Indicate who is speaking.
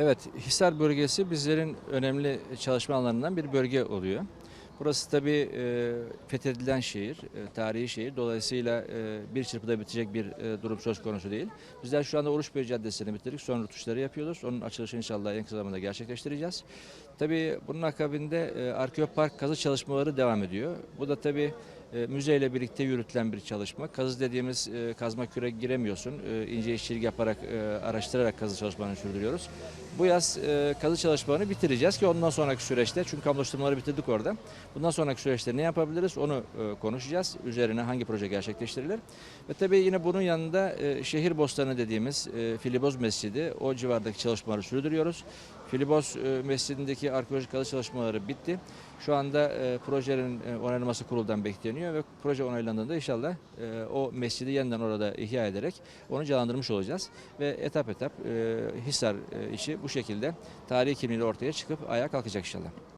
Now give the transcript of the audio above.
Speaker 1: Evet, Hisar bölgesi bizlerin önemli çalışma alanlarından bir bölge oluyor. Burası tabii e, fethedilen şehir, e, tarihi şehir. Dolayısıyla e, bir çırpıda bitecek bir e, durum söz konusu değil. Bizler şu anda Oruç Bey Caddesi'ni bitirdik. Son rutuşları yapıyoruz. Onun açılışını inşallah en kısa zamanda gerçekleştireceğiz. Tabii bunun akabinde e, Arkeopark kazı çalışmaları devam ediyor. Bu da tabii e, müzeyle birlikte yürütülen bir çalışma. Kazı dediğimiz e, kazma küre giremiyorsun. E, ince işçilik yaparak, e, araştırarak kazı çalışmalarını sürdürüyoruz. Bu yaz e, kazı çalışmalarını bitireceğiz ki ondan sonraki süreçte, çünkü kamulaştırmaları bitirdik orada. Bundan sonraki süreçte ne yapabiliriz onu konuşacağız. Üzerine hangi proje gerçekleştirilir. Ve tabii yine bunun yanında şehir bostanı dediğimiz Filiboz Mescidi, o civardaki çalışmaları sürdürüyoruz. Filiboz e, Mescidi'ndeki arkeolojik kazı çalışmaları bitti. Şu anda e, projenin e, onaylaması kuruldan bekleniyor ve proje onaylandığında inşallah e, o mescidi yeniden orada ihya ederek onu canlandırmış olacağız. Ve etap etap Hisar işi bu şekilde tarihi kimliğiyle ortaya çıkıp ayağa kalkacak inşallah.